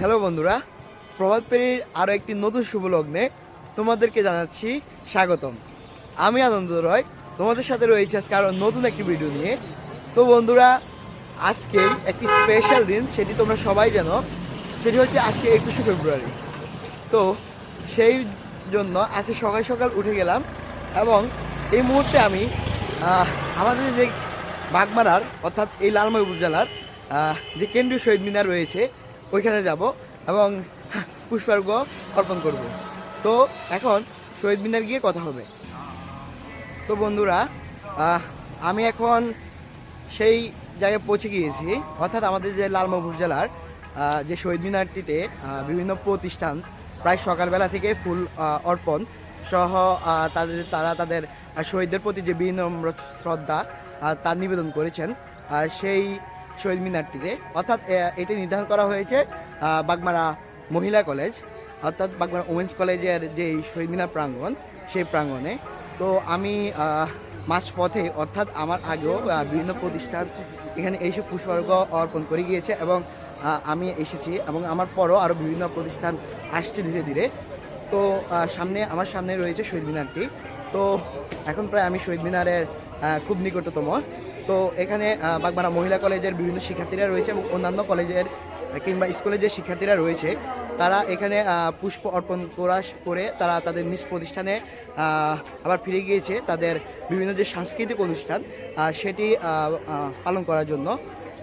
Hello বন্ধুরা, প্রভাত পেরির আরও একটি নতুন শুভ লগ্নে তোমাদেরকে জানাচ্ছি স্বাগতম। আমি আনন্দ রয়, তোমাদের সাথে রয়েছে আজকে আরও নতুন একটি ভিডিও নিয়ে। তো বন্ধুরা, আজকে একটি স্পেশাল দিন, সেটি তোমরা সবাই জানো, সেটি হচ্ছে আজকে একুশে ফেব্রুয়ারি। তো সেই জন্য আজকে সকাল সকাল উঠে গেলাম এবং এই মুহূর্তে আমি আমাদের যে বাগমারার, অর্থাৎ এই লালময় উপজেলার যে কেন্দ্রীয় শহীদ মিনার রয়েছে ওইখানে যাব এবং পুষ্পার্ঘ অর্পণ করব। তো এখন শহীদ মিনার গিয়ে কথা হবে। তো বন্ধুরা আমি এখন সেই জায়গায় পৌঁছে গিয়েছি অর্থাৎ আমাদের যে লালময় জেলার যে শহীদ মিনারটিতে বিভিন্ন প্রতিষ্ঠান প্রায় সকালবেলা থেকে ফুল অর্পণ সহ তাদের তারা তাদের শহীদদের প্রতি যে বিনম্র শ্রদ্ধা আহ, তা নিবেদন করেছেন। সেই শহীদ মিনারটিতে। অর্থাৎ এটি নির্ধারণ করা হয়েছে বাগমারা মহিলা কলেজ, অর্থাৎ বাগমারা উমেন্স কলেজের যে শহীদ মিনার প্রাঙ্গণ, সেই প্রাঙ্গণে। তো আমি মাঝপথে, অর্থাৎ আমার আগেও বিভিন্ন প্রতিষ্ঠান এখানে এইসব পুষ্পার্ঘ অর্পণ করে গিয়েছে এবং আমি এসেছি এবং আমার পরও আরও বিভিন্ন প্রতিষ্ঠান আসছে ধীরে ধীরে। তো সামনে, আমার সামনে রয়েছে শহীদ মিনারটি। তো, এখন প্রায় আমি শহীদ মিনারের খুব নিকটতম। তো এখানে বাগমারা মহিলা কলেজের বিভিন্ন শিক্ষার্থীরা রয়েছে এবং অন্যান্য কলেজের, কিংবা স্কুলের যে শিক্ষার্থীরা রয়েছে, তারা এখানে পুষ্প অর্পণ করা করে তারা তাদের নিজ প্রতিষ্ঠানে আবার ফিরে গিয়েছে তাদের বিভিন্ন যে সাংস্কৃতিক অনুষ্ঠান সেটি পালন করার জন্য।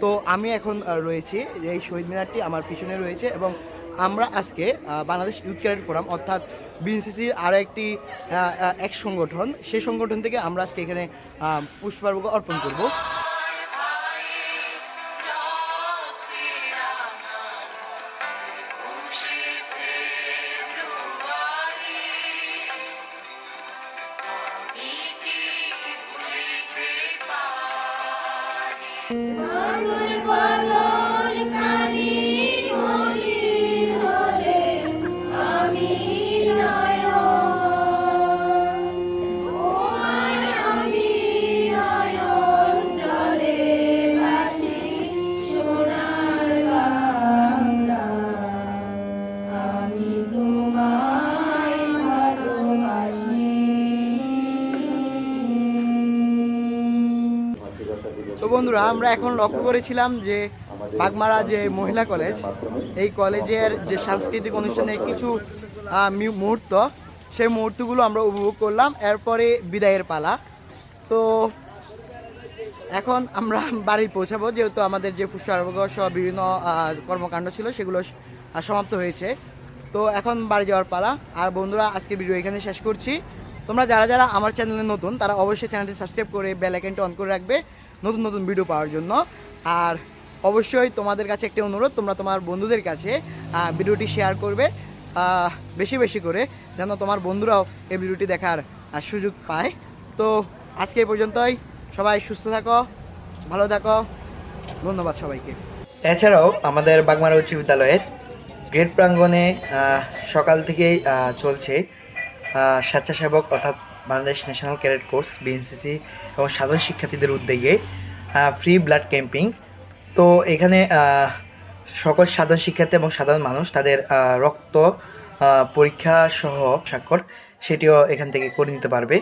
তো আমি এখন রয়েছি, এই শহীদ মিনারটি আমার পিছনে রয়েছে এবং আমরা আজকে বাংলাদেশ ইউথ ক্যাডেট ফোরাম অর্থাৎ বিএনসিসির আরও একটি এক সংগঠন সেই সংগঠন থেকে আমরা আজকে এখানে আহ, পুষ্পার্ঘ অর্পণ করব। তো বন্ধুরা, আমরা এখন লক্ষ্য করেছিলাম যে বাগমারা যে মহিলা কলেজ, এই কলেজের যে সাংস্কৃতিক অনুষ্ঠানের কিছু মুহূর্ত, সেই মুহূর্তগুলো আমরা উপভোগ করলাম। এরপরে বিদায়ের পালা। তো এখন আমরা বাড়ি পৌঁছাবো, যেহেতু আমাদের যে পুষ্পার্ঘ সহ বিভিন্ন কর্মকাণ্ড ছিল, সেগুলো সমাপ্ত হয়েছে। তো এখন বাড়ি যাওয়ার পালা। আর বন্ধুরা, আজকে ভিডিও এখানে শেষ করছি। তোমরা যারা যারা আমার চ্যানেলে নতুন, তারা অবশ্যই চ্যানেলটি সাবস্ক্রাইব করে বেল আইকনটি অন করে রাখবে। নতুন নতুন ভিডিও পাওয়ার জন্য। আর অবশ্যই তোমাদের কাছে একটি অনুরোধ, তোমরা তোমার বন্ধুদের কাছে ভিডিওটি শেয়ার করবে বেশি বেশি করে, যেন তোমার বন্ধুরাও এই ভিডিওটি দেখার সুযোগ পায়। তো আজকে এই পর্যন্তই। সবাই সুস্থ থাকো, ভালো থাকো। ধন্যবাদ সবাইকে। এছাড়াও আমাদের বাগমারা উচ্চ বিদ্যালয়ের গ্রেড প্রাঙ্গণে সকাল থেকেই চলছে স্বেচ্ছাসেবক অর্থাৎ Bangladesh national cadet corps, BNCC এবং সাধারণ শিক্ষার্থীদের উদ্যোগে ফ্রি ব্লাড ক্যাম্পিং তো এখানে সকল সাধারণ শিক্ষার্থী এবং সাধারণ মানুষ তাদের রক্ত পরীক্ষা সহ স্বাক্ষর, সেটিও এখান থেকে করে নিতে পারবে।